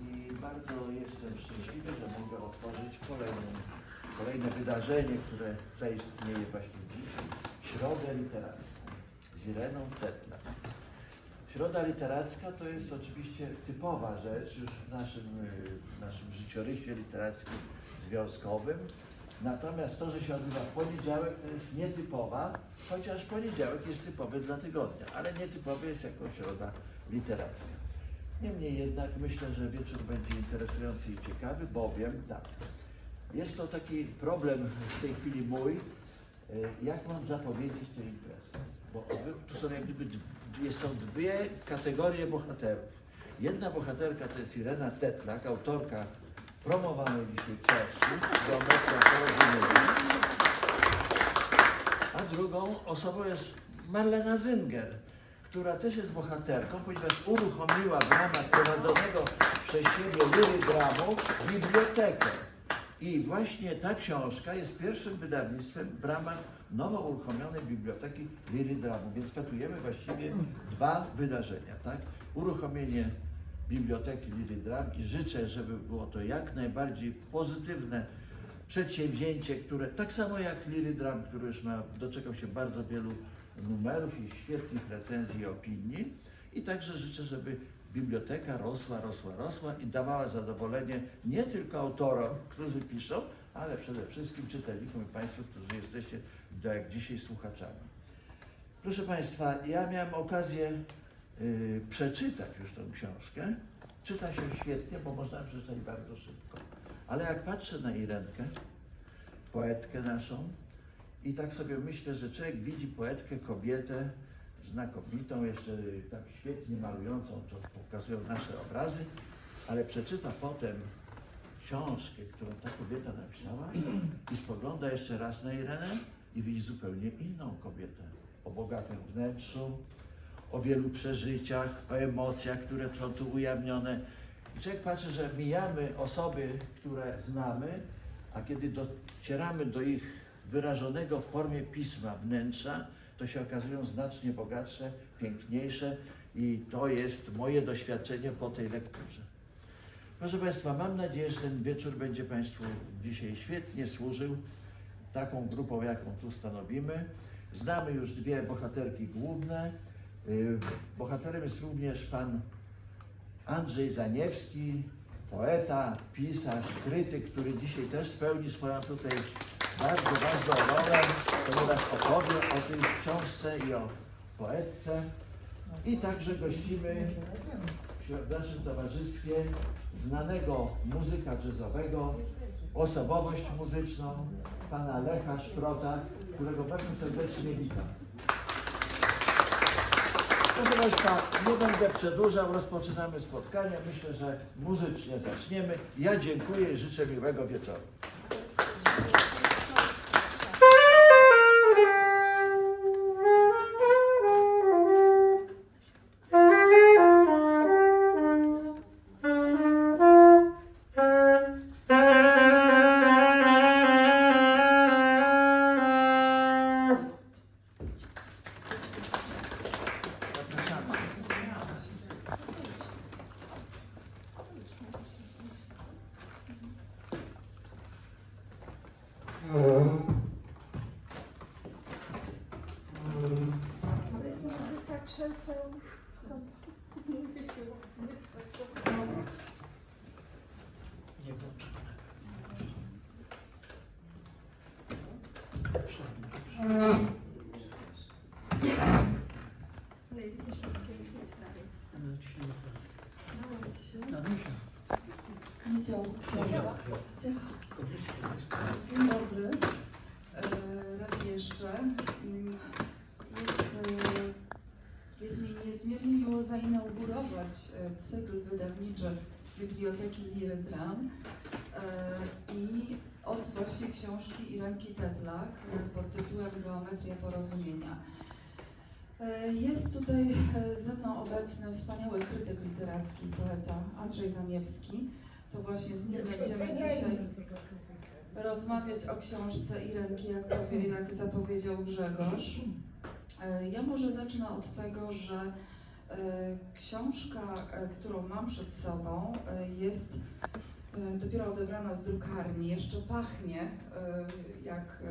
I bardzo jestem szczęśliwy, że mogę otworzyć kolejne, kolejne wydarzenie, które zaistnieje właśnie dziś, Środę Literacką z Ireną Tetla. Środa literacka to jest oczywiście typowa rzecz już w naszym, w naszym życiorysie literackim związkowym. Natomiast to, że się odbywa w poniedziałek, to jest nietypowa, chociaż poniedziałek jest typowy dla tygodnia, ale nietypowy jest jako środa literacka. Niemniej jednak myślę, że wieczór będzie interesujący i ciekawy, bowiem tak, jest to taki problem w tej chwili mój, y, jak mam zapowiedzieć tę imprezę. Bo tu są jak gdyby są dwie kategorie bohaterów. Jedna bohaterka to jest Irena Tetlak, autorka promowanej dzisiaj książki Geometria. A drugą osobą jest Marlena Zynger, która też jest bohaterką, ponieważ uruchomiła w ramach prowadzonego przez siebie Lyrygramu bibliotekę. I właśnie ta książka jest pierwszym wydawnictwem w ramach nowo uruchomionej biblioteki Lyrydramu, więc petujemy właściwie dwa wydarzenia, tak? Uruchomienie biblioteki Lyrydram i życzę, żeby było to jak najbardziej pozytywne przedsięwzięcie, które tak samo jak Lyrydram, który już ma, doczekał się bardzo wielu numerów i świetnych recenzji i opinii. I także życzę, żeby biblioteka rosła, rosła, rosła i dawała zadowolenie nie tylko autorom, którzy piszą, ale przede wszystkim czytelnikom i Państwu, którzy jesteście jak dzisiaj słuchaczami. Proszę Państwa, ja miałem okazję y, przeczytać już tę książkę. Czyta się świetnie, bo można przeczytać bardzo szybko. Ale jak patrzę na Irenkę, poetkę naszą, i tak sobie myślę, że człowiek widzi poetkę, kobietę znakomitą, jeszcze tak świetnie malującą, to pokazują nasze obrazy, ale przeczyta potem książkę, którą ta kobieta napisała i spogląda jeszcze raz na Irenę i widzi zupełnie inną kobietę. O bogatym wnętrzu, o wielu przeżyciach, o emocjach, które są tu ujawnione. I człowiek patrzy, że mijamy osoby, które znamy, a kiedy docieramy do ich wyrażonego w formie pisma wnętrza, to się okazują znacznie bogatsze, piękniejsze i to jest moje doświadczenie po tej lekturze. Proszę Państwa, mam nadzieję, że ten wieczór będzie Państwu dzisiaj świetnie służył taką grupą, jaką tu stanowimy. Znamy już dwie bohaterki główne. Y, Bohaterem jest również pan Andrzej Zaniewski, poeta, pisarz, krytyk, który dzisiaj też spełni swoją tutaj bardzo ważną rolę, ponieważ opowie o tej książce i o poetce. I także gościmy w naszym towarzystwie znanego muzyka jazzowego, osobowość muzyczną, pana Lecha Szprota, którego bardzo serdecznie witam. Proszę Państwa, nie będę przedłużał, rozpoczynamy spotkanie. Myślę, że muzycznie zaczniemy. Ja dziękuję i życzę miłego wieczoru. To jest muzyka krzeseł. Mówię się, jest saksofonowa. Ale jesteśmy w. Mało się. Dzień, dzień, dzień dobry. E, Raz jeszcze. Mm, Jest, e, jest mi niezmiernie miło zainaugurować e, cykl wydawniczy Biblioteki Liry Dram i od właśnie książki Irenki Tetlak pod tytułem Geometria Porozumienia. Jest tutaj ze mną obecny wspaniały krytyk literacki, poeta Andrzej Zaniewski. To właśnie z nim będziemy dzisiaj rozmawiać o książce Irenki, jak, powie, jak zapowiedział Grzegorz. E, Ja może zacznę od tego, że E, Książka, e, którą mam przed sobą, jest dopiero odebrana z drukarni. Jeszcze pachnie jak